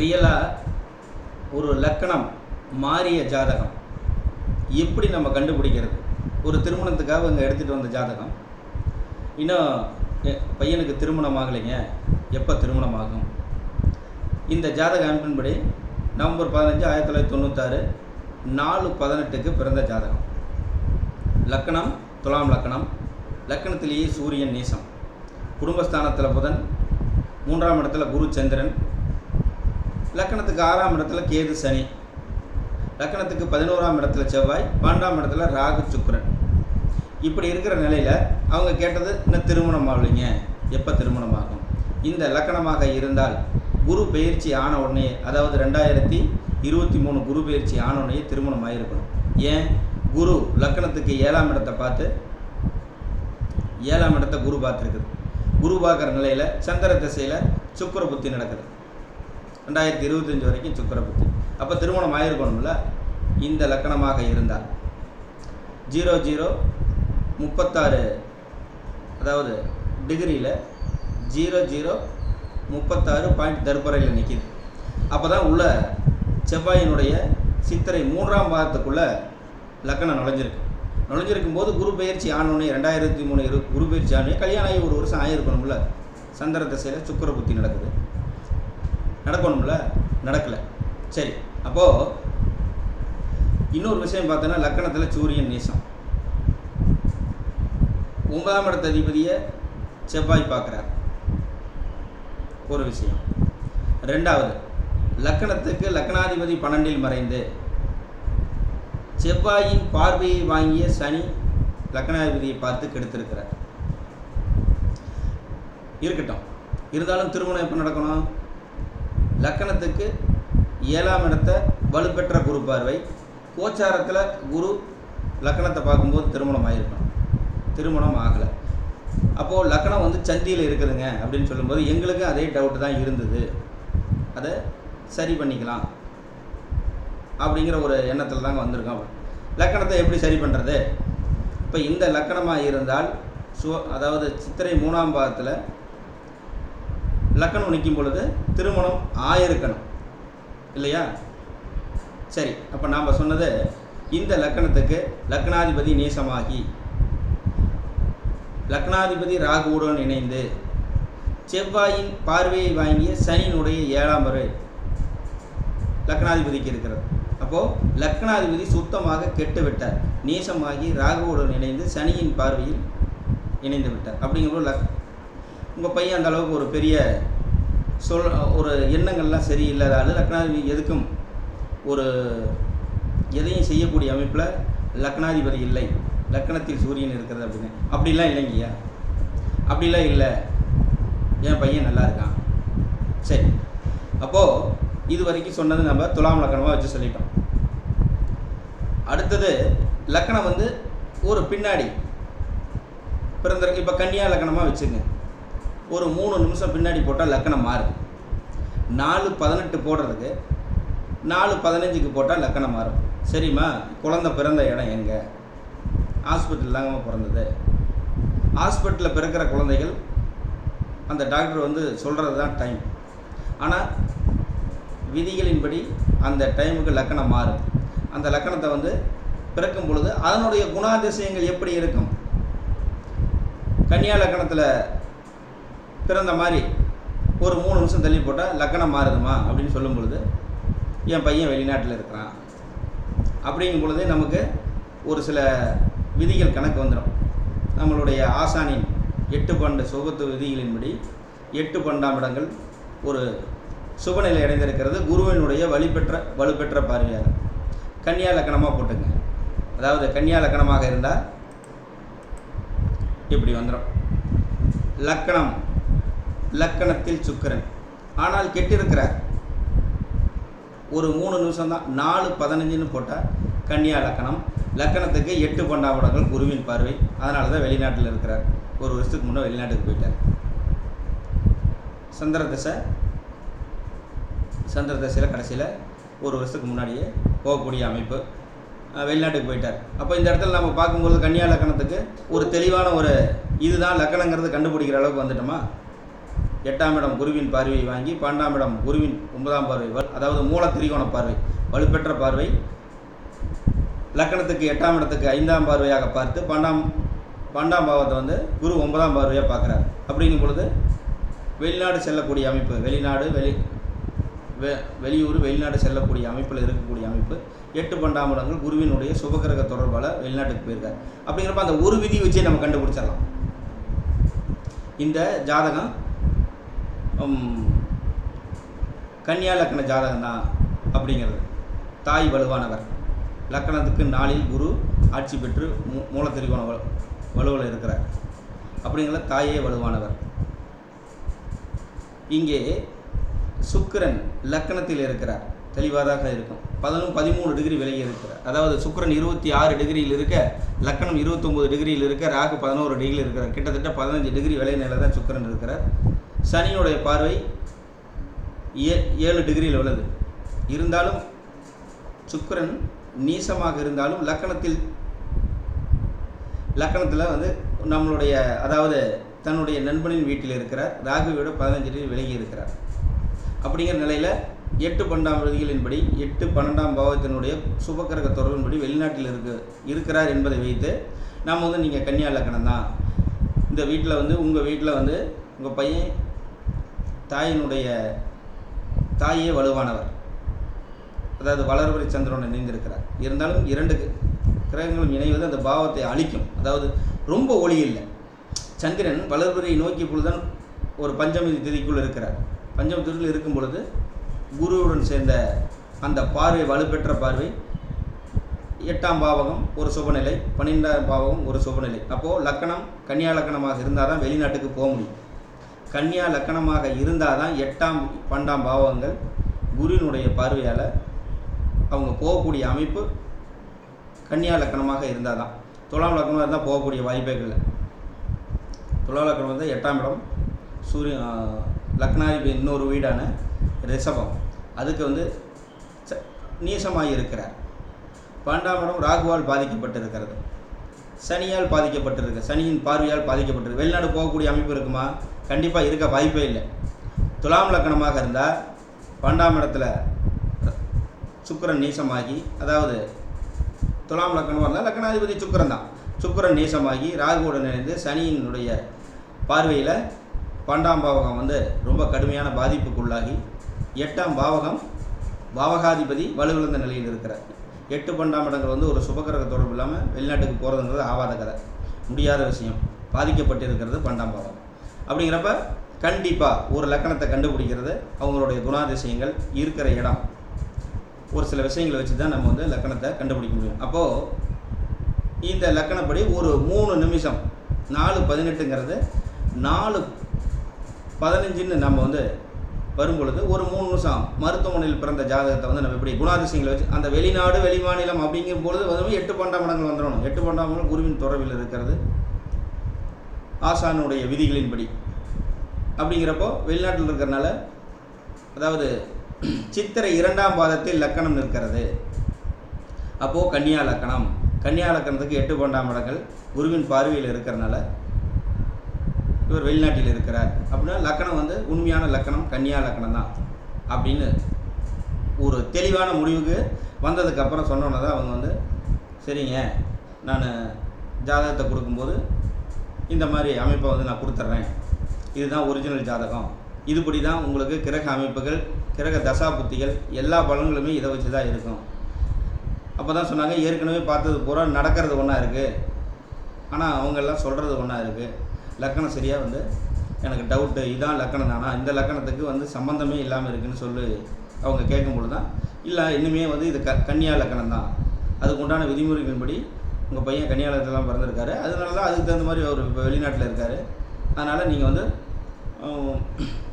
ரியலாக ஒரு லக்கணம் மாறிய ஜாதகம். எப்படி நம்ம கண்டுபிடிக்கிறது? ஒரு திருமணத்துக்காக இங்கே எடுத்துகிட்டு வந்த ஜாதகம். இன்னும் பையனுக்கு திருமணம் ஆகலைங்க. எப்போ திருமணம் ஆகும்? இந்த ஜாதக அமைப்பின்படி நவம்பர் பதினஞ்சு ஆயிரத்தி தொள்ளாயிரத்தி தொண்ணூத்தாறு நாலு பதினெட்டுக்கு பிறந்த ஜாதகம். லக்கணம் துலாம் லக்கணம். லக்கணத்திலேயே சூரியன் நீசம். குடும்பஸ்தானத்தில் புதன் மூன்றாம் இடத்துல குரு சந்திரன் லக்கணத்துக்கு ஆறாம் இடத்துல கேது சனி. லக்கணத்துக்கு பதினோராம் இடத்துல செவ்வாய் பன்னெண்டாம் இடத்துல ராகு சுக்கரன். இப்படி இருக்கிற நிலையில் அவங்க கேட்டது இன்னும் திருமணம் ஆகலைங்க எப்போ திருமணம் ஆகும்? இந்த லக்கணமாக இருந்தால் குரு பயிற்சி ஆன உடனே அதாவது ரெண்டாயிரத்தி இருபத்தி மூணு குரு பயிற்சி ஆன உடனே திருமணம் ஆகிருக்கணும். ஏன்? குரு லக்கணத்துக்கு ஏழாம் இடத்தை பார்த்து ஏழாம் இடத்தை குரு பார்த்துருக்குது. குரு பார்க்குற நிலையில் சந்திர திசையில் சுக்கிர புத்தி நடக்குது. ரெண்டாயிரத்தி இருபத்தஞ்சி வரைக்கும் சுக்கரபுத்தி. அப்போ திருமணம் ஆயிருக்கணும்ல? இந்த லக்கணமாக இருந்தால். ஜீரோ ஜீரோ முப்பத்தாறு அதாவது டிகிரியில் ஜீரோ ஜீரோ முப்பத்தாறு பாயிண்ட் தர்பரையில் நிற்கிது அப்போ தான் உள்ள செவ்வாயினுடைய சித்திரை மூன்றாம் பாதத்துக்குள்ளே லக்கணம் நுழைஞ்சிருக்கு. நுழைஞ்சிருக்கும் போது குரு பயிற்சி ஆனோடனே ரெண்டாயிரத்தி மூணு இரு குரு பயிற்சி ஆனோடனே கல்யாணம் ஆகி ஒரு வருஷம் ஆகிருக்கணும்ல சந்திர திசையில் சுக்கர புத்தி நடக்குது. நடக்கணும்ல? நடக்கலை. சரி அப்போது இன்னொரு விஷயம் பார்த்தோன்னா லக்கணத்தில் சூரியன் நீசம். ஒன்பதாம் இடத்த அதிபதியை செவ்வாய் பார்க்குறார். ஒரு விஷயம். ரெண்டாவது லக்கணத்துக்கு லக்கணாதிபதி பன்னெண்டில் மறைந்து செவ்வாயின் பார்வையை வாங்கிய சனி லக்கணாதிபதியை பார்த்து கெடுத்திருக்கிறார். இருக்கட்டும். இருந்தாலும் திருமணம் எப்போ நடக்கணும்? லக்கணத்துக்கு ஏழாம் இடத்த வலுப்பெற்ற குரு பார்வை. கோச்சாரத்தில் குரு லக்கணத்தை பார்க்கும்போது திருமணம் ஆகிருக்கணும் திருமணம் ஆகலை. அப்போது லக்கணம் வந்து சந்தியில் இருக்குதுங்க அப்படின்னு சொல்லும்போது எங்களுக்கும் அதே டவுட்டு தான் இருந்தது. அதை சரி பண்ணிக்கலாம் அப்படிங்கிற ஒரு எண்ணத்தில் தாங்க வந்திருக்கோம் லக்கணத்தை எப்படி சரி பண்ணுறது இப்போ இந்த லக்கணமாக இருந்தால் சு அதாவது சித்திரை மூணாம் பாகத்தில் லக்கணம் நிற்கும் பொழுது திருமணம் ஆயிருக்கணும். இல்லையா? சரி அப்போ நாம் சொன்னது இந்த லக்கணத்துக்கு லக்னாதிபதி நேசமாகி லக்னாதிபதி ராகுவுடன் இணைந்து செவ்வாயின் பார்வையை வாங்கிய சனியினுடைய ஏழாம் வரை லக்னாதிபதிக்கு இருக்கிறது. அப்போது லக்னாதிபதி சுத்தமாக கெட்டு விட்டார் நேசமாகி ராகுவுடன் இணைந்து சனியின் பார்வையில் இணைந்து விட்டார் அப்படிங்கும்போது லக் உங்கள் பையன் அந்த அளவுக்கு ஒரு பெரிய சொல் ஒரு எண்ணங்கள்லாம் சரியில்லாத ஆள். லக்னாதிபதி எதுக்கும் ஒரு எதையும் செய்யக்கூடிய அமைப்பில் லக்னாதிபதி இல்லை. லக்கணத்தில் சூரியன் இருக்கிறது அப்படின்னு. அப்படிலாம் இல்லைங்கய்யா. அப்படிலாம் இல்லை. என் பையன் நல்லா இருக்கான். சரி. அப்போது இது வரைக்கும் சொன்னது நம்ம துலாம் லக்கணமாக வச்சு சொல்லிட்டோம். அடுத்தது லக்கணம் வந்து ஒரு பின்னாடி. பிறந்திருக்கு இப்போ கன்னியா லக்கணமாக வச்சுங்க. ஒரு மூணு நிமிஷம் பின்னாடி போட்டால் லக்கணம் மாறுது. நாலு பதினெட்டு போடுறதுக்கு நாலு பதினஞ்சுக்கு போட்டால் லக்கணம் மாறும். சரிம்மா? குழந்தை பிறந்த இடம் எங்கே? ஹாஸ்பிட்டல் தாங்கம்மா பிறந்தது. ஹாஸ்பிட்டலில் பிறக்கிற குழந்தைகள் அந்த டாக்டர் வந்து சொல்கிறது தான் டைம் ஆனால் விதிகளின்படி அந்த டைமுக்கு லக்கணம் மாறும் அந்த லக்கணத்தை வந்து பிறக்கும் பொழுது அதனுடைய குணாதிசயங்கள் எப்படி இருக்கும்? கன்னியா லக்கணத்தில் பிறந்த மாதிரி ஒரு மூணு நிமிஷம் தள்ளி போட்டால் லக்கணம் மாறுதுமா அப்படின்னு சொல்லும் பொழுது என் பையன் வெளிநாட்டில் இருக்கிறான். அப்படிங்கும் பொழுது நமக்கு ஒரு சில விதிகள் கணக்கு வந்துடும் நம்மளுடைய ஆசானின் எட்டு பண்டு சுகத்து விதிகளின்படி எட்டு பண்டாம் இடங்கள் ஒரு சுபநிலை அடைந்திருக்கிறது. குருவினுடைய வலுப்பெற்ற வலுப்பெற்ற பார்வையாளர். கன்னியா லக்கணமாக போட்டுங்க. அதாவது கன்னியா லக்கணமாக இருந்தால் இப்படி வந்துடும் லக்கணம் லக்கணத்தில் சுக்கிரன். ஆனால் கெட்டிருக்கிறார் ஒரு மூணு நிமிஷம் தான் நாலு பதினஞ்சுன்னு போட்டால் கன்னியா லக்கணம். லக்கணத்துக்கு எட்டு பண்டாபடங்கள் குருவின் பார்வை. அதனால தான் வெளிநாட்டில் இருக்கிறார். ஒரு வருஷத்துக்கு முன்னே வெளிநாட்டுக்கு போயிட்டார். சந்திர திசை சந்திர திசையில் கடைசியில் ஒரு வருஷத்துக்கு முன்னாடியே போகக்கூடிய அமைப்பு. வெளிநாட்டுக்கு போயிட்டார். அப்போ இந்த இடத்துல நம்ம பார்க்கும்போது கன்னியா லக்கணத்துக்கு ஒரு தெளிவான ஒரு இதுதான் லக்கணங்கிறது கண்டுபிடிக்கிற அளவுக்கு வந்துட்டோமா? எட்டாம் இடம் குருவின் பார்வையை வாங்கி பன்னெண்டாம் இடம் குருவின் ஒன்பதாம் பார்வை அதாவது மூல திரிகோண பார்வை வலுப்பெற்ற பார்வை. லக்கணத்துக்கு எட்டாம் இடத்துக்கு ஐந்தாம் பார்வையாக பார்த்து பன்னெண்டாம் பன்னெண்டாம் பாவத்தை வந்து குரு ஒன்பதாம் பார்வையாக பார்க்குறாரு. அப்படிங்கும் பொழுது வெளிநாடு செல்லக்கூடிய அமைப்பு வெளிநாடு வெளி வெ வெளியூர் வெளிநாடு செல்லக்கூடிய அமைப்பில் இருக்கக்கூடிய அமைப்பு எட்டு பன்னெண்டாம் இடங்கள் குருவினுடைய சுபகிரக தொடர்பால் வெளிநாட்டுக்கு போயிருக்காரு. அப்படிங்கிறப்ப அந்த ஒரு விதி வச்சு நம்ம கண்டுபிடிச்சிடலாம். இந்த ஜாதகம் கன்னியா லக்ன ஜாதகம் தான் அப்படிங்கிறது. தாய் வலுவானவர். லக்கணத்துக்கு நாளில் குரு ஆட்சி பெற்று மூ மூலத்திரிகோண வலு வலுவில் இருக்கிறார். அப்படிங்கிற தாயே வலுவானவர். இங்கே சுக்கிரன் லக்கணத்தில் இருக்கிறார். தெளிவாதாக இருக்கும். பதினொன்று பதிமூணு டிகிரி விலகி இருக்கிறார் அதாவது சுக்கரன் இருபத்தி ஆறு டிகிரியில் இருக்க லக்கணம் இருபத்தொம்போது டிகிரியில் இருக்க ராகு பதினோரு டிகிரியில் இருக்கிறார். கிட்டத்தட்ட பதினஞ்சு டிகிரி விலைநிலை தான் சுக்கரன் இருக்கிறார். சனியுடைய பார்வை ஏ ஏழு டிகிரியில் உள்ளது. இருந்தாலும் சுக்கரன் நீசமாக இருந்தாலும் லக்கணத்தில் லக்கணத்தில் வந்து நம்மளுடைய அதாவது தன்னுடைய நண்பனின் வீட்டில் இருக்கிறார். ராகுவியோட பதினஞ்சு டிகிரி விலகி இருக்கிறார். அப்படிங்கிற நிலையில் எட்டு பன்னெண்டாம் விதிகளின்படி எட்டு பன்னெண்டாம் பாவத்தினுடைய சுபக்கிரக தொடர்பின்படி வெளிநாட்டில் இருக்க இருக்கிறார் என்பதை வைத்து நாம் வந்து நீங்கள் கன்னியா லக்கணம் தான். இந்த வீட்டில் வந்து உங்கள் வீட்டில் வந்து உங்கள் பையன் தாயினுடைய தாயே வலுவானவர். அதாவது வளர்வரை சந்திரன் இணைந்திருக்கிறார். இருந்தாலும் இரண்டு கிரகங்களும் இணைவது அந்த பாவத்தை அழிக்கும். அதாவது ரொம்ப ஒளி இல்லை. சந்திரன் வளர்வரை நோக்கி பொழுதுதான் ஒரு பஞ்சமி திதிக்குள் இருக்கிறார். பஞ்சம திதிக்குள் இருக்கும் பொழுது குருவுடன் சேர்ந்த அந்த பார்வை வலுப்பெற்ற பார்வை. எட்டாம் பாவகம் ஒரு சுபநிலை. பன்னிரெண்டாம் பாவகம் ஒரு சுபநிலை. அப்போது லக்கணம் கன்னியா லக்கணமாக இருந்தால் தான் வெளிநாட்டுக்கு போக முடியும். கன்னியா லக்கணமாக இருந்தால் தான் எட்டாம் பன்னெண்டாம் பாவகங்கள் குருவினுடைய பார்வையால் அவங்க போகக்கூடிய அமைப்பு கன்னியா லக்கணமாக இருந்தால் தான் துலாம் லக்கணமாக இருந்தால் போகக்கூடிய வாய்ப்பே இல்லை. துலாம் லக்கணம் வந்து எட்டாம் இடம். சூரியன் லக்னாதிபதி இன்னொரு வீடான ரிஷபம். அதுக்கு வந்து ச- நீசமாக இருக்கிறார் பன்னெண்டாம் இடம் ராகுவால் பாதிக்கப்பட்டிருக்கிறது. சனியால் பாதிக்கப்பட்டிருக்கு. சனியின் பார்வையால் பாதிக்கப்பட்டிருக்கு. வெளிநாடு போகக்கூடிய அமைப்பு இருக்குமா? கண்டிப்பாக இருக்க வாய்ப்பே இல்லை. துலாம் லக்கணமாக இருந்தால் பன்னெண்டாம் இடத்துல சுக்கிரன் நீசமாகி அதாவது துலாம் லக்கணமாக இருந்தால் லக்கணாதிபதி சுக்கரன் தான். சுக்கிரன் நீசமாகி ராகுவுடன் இணைந்து சனியினுடைய பார்வையில் பன்னெண்டாம் பாவகம் வந்து ரொம்ப கடுமையான பாதிப்புக்குள்ளாகி எட்டாம் பாவகம் பாவகாதிபதி வலுவிழந்த நிலையில் இருக்கிறார். எட்டு பன்னெண்டாம் இடங்கள் வந்து ஒரு சுபகிரக தொடர்பு இல்லாமல் வெளிநாட்டுக்கு போகிறதுங்கிறது ஆவாத கதை. முடியாத விஷயம். பாதிக்கப்பட்டிருக்கிறது பன்னெண்டாம் பாவம் அப்படிங்கிறப்ப கண்டிப்பாக ஒரு லக்கணத்தை கண்டுபிடிக்கிறது அவங்களுடைய குணாதிசயங்கள் இருக்கிற இடம். ஒரு சில விஷயங்களை வச்சு தான் நம்ம வந்து லக்கணத்தை கண்டுபிடிக்க முடியும். அப்போது இந்த லக்கணப்படி ஒரு மூணு நிமிஷம் நாலு பதினெட்டுங்கிறது நாலு பதினஞ்சுன்னு நம்ம வந்து வரும்பொழுது ஒரு மூணு நிமிஷம் மருத்துவமனையில் பிறந்த ஜாதகத்தை வந்து நம்ம எப்படி குணாதிசயங்களை வச்சு அந்த வெளிநாடு வெளிமாநிலம் அப்படிங்கும் பொழுது வந்து எட்டு பன்னெண்டாம் இடங்கள் வந்துடணும். எட்டு பன்னெண்டாம் இடங்கள் குருவின் தொடர்பில் இருக்கிறது. ஆசானுடைய விதிகளின்படி. அப்படிங்கிறப்போ வெளிநாட்டில் இருக்கிறனால அதாவது சித்திரை இரண்டாம் பாதத்தில் லக்கணம் நிற்கிறது. அப்போது கன்னியா லக்கணம். கன்னியா லக்கணத்துக்கு எட்டு பன்னெண்டாம் இடங்கள் குருவின் பார்வையில் இருக்கிறனால இவர் வெளிநாட்டில் இருக்கிறார். அப்படின்னா லக்கணம் வந்து உண்மையான லக்கணம் கன்னியா லக்கணம் தான் அப்படின்னு ஒரு தெளிவான முடிவுக்கு வந்ததுக்கப்புறம் சொன்னோன்னே தான் அவங்க வந்து சரிங்க நான் ஜாதகத்தை கொடுக்கும்போது இந்த மாதிரி அமைப்பை வந்து நான் கொடுத்துட்றேன். இதுதான் ஒரிஜினல் ஜாதகம். இதுபடி தான் உங்களுக்கு கிரக அமைப்புகள் கிரக தசா புத்திகள் எல்லா பலன்களுமே இதை வச்சு தான் இருக்கும். அப்போ தான் சொன்னாங்க ஏற்கனவே பார்த்தது பூரா நடக்கிறது ஒன்றா இருக்குது ஆனால் அவங்கெல்லாம் சொல்கிறது ஒன்றா இருக்குது லக்கணம் சரியாக வந்து எனக்கு டவுட்டு இதான் லக்கணம் தானா? இந்த லக்கணத்துக்கு வந்து சம்மந்தமே இல்லாமல் இருக்குதுன்னு சொல்லி. அவங்க கேட்கும்பொழுது தான் இல்லை இன்னுமே வந்து இது க கன்னியா லக்கணம் தான். அதுக்கு உண்டான விதிமுறைகளின்படி உங்கள் பையன் கன்னியா பிறந்திருக்காரு. அதனால தான் அதுக்கு தகுந்த மாதிரி அவர் இப்போ வெளிநாட்டில் இருக்கார். அதனால் நீங்கள் வந்து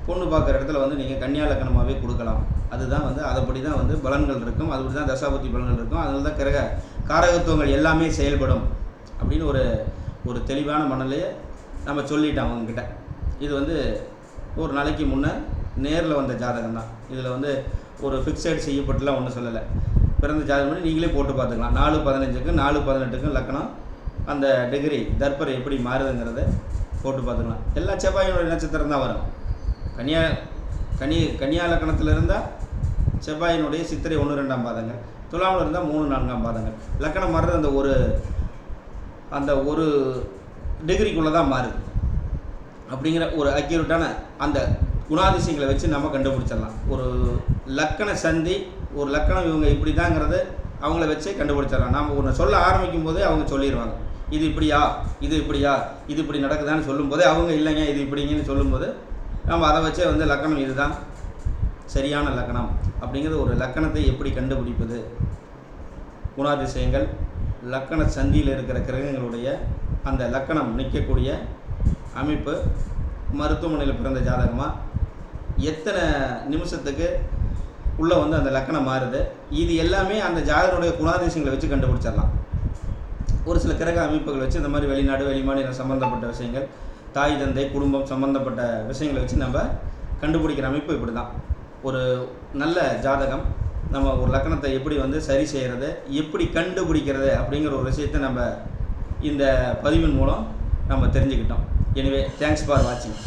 பொண்ணு பார்க்குற இடத்துல வந்து நீங்கள் கன்னியா லக்கணமாகவே கொடுக்கலாம். அதுதான் வந்து அதைப்படி தான் வந்து பலன்கள் இருக்கும். அதுபடி தான் தசாபதி பலன்கள் இருக்கும். அதனால தான் கிரக காரகத்துவங்கள் எல்லாமே செயல்படும். அப்படின்னு ஒரு ஒரு தெளிவான மனநிலையை நம்ம சொல்லிட்டோம் அவங்கக்கிட்ட இது வந்து ஒரு நாளைக்கு முன்னே நேரில் வந்த ஜாதகம் தான். இதில் வந்து ஒரு ஃபிக்ஸட் செய்யப்பட்டுலாம் ஒன்றும் சொல்லலை. பிறந்த ஜாதகம் பண்ணி நீங்களே போட்டு பார்த்துக்கலாம். நாலு பதினஞ்சுக்கும் நாலு பதினெட்டுக்கும் லக்கணம். அந்த டிகிரி தர்ப்பரை எப்படி மாறுதுங்கிறத போட்டு பார்த்துக்கலாம். எல்லா செவ்வாயினுடைய நட்சத்திரம் தான் வரும். கன்னியா கனி கன்னியா லக்கணத்தில் இருந்தால் செவ்வாயினுடைய சித்திரை ஒன்று ரெண்டாம் பாதங்கள். துலாமில் இருந்தால் மூணு நான்காம் பாதங்கள். லக்கணம் மாறுறது அந்த ஒரு அந்த ஒரு டிகிரிக்குள்ளே தான் மாறுது அப்படிங்கிற ஒரு அக்யூரேட்டான அந்த குணாதிசயங்களை வச்சு நம்ம கண்டுபிடிச்சிடலாம். ஒரு லக்கண சந்தி ஒரு லக்கணம் இவங்க இப்படி தாங்கிறத அவங்கள வச்சே கண்டுபிடிச்சிடலாம். நாம் ஒன்று சொல்ல ஆரம்பிக்கும் போதே அவங்க சொல்லிடுவாங்க. இது இப்படியா? இது இப்படியா? இது இப்படி நடக்குதான்னு சொல்லும்போதே அவங்க இல்லைங்க இது இப்படிங்கன்னு சொல்லும்போது நம்ம அதை வச்சே வந்து லக்கணம் இதுதான். சரியான லக்கணம் அப்படிங்கிறது ஒரு லக்கணத்தை எப்படி கண்டுபிடிப்பது? குணாதிசயங்கள் லக்கண சந்தியில் இருக்கிற கிரகங்களுடைய அந்த லக்கணம் நிற்கக்கூடிய அமைப்பு மருத்துவமனையில் பிறந்த ஜாதகமாக எத்தனை நிமிஷத்துக்கு உள்ளே வந்து அந்த லக்கணம் மாறுது? இது எல்லாமே அந்த ஜாதகனுடைய குணாதிசயங்களை வச்சு கண்டுபிடிச்சிடலாம். ஒரு சில கிரக அமைப்புகள் வச்சு இந்த மாதிரி வெளிநாடு வெளிமாநிலம் சம்மந்தப்பட்ட விஷயங்கள் தாய் தந்தை குடும்பம் சம்மந்தப்பட்ட விஷயங்களை வச்சு நம்ம கண்டுபிடிக்கிற அமைப்பு இப்படி தான் ஒரு நல்ல ஜாதகம் நம்ம ஒரு லக்கணத்தை எப்படி வந்து சரி செய்கிறது எப்படி கண்டுபிடிக்கிறது அப்படிங்கிற ஒரு விஷயத்தை நம்ம இந்த பதிவின் மூலம் நம்ம தெரிஞ்சுக்கிட்டோம். எனிவே தேங்க்ஸ் ஃபார் வாட்சிங்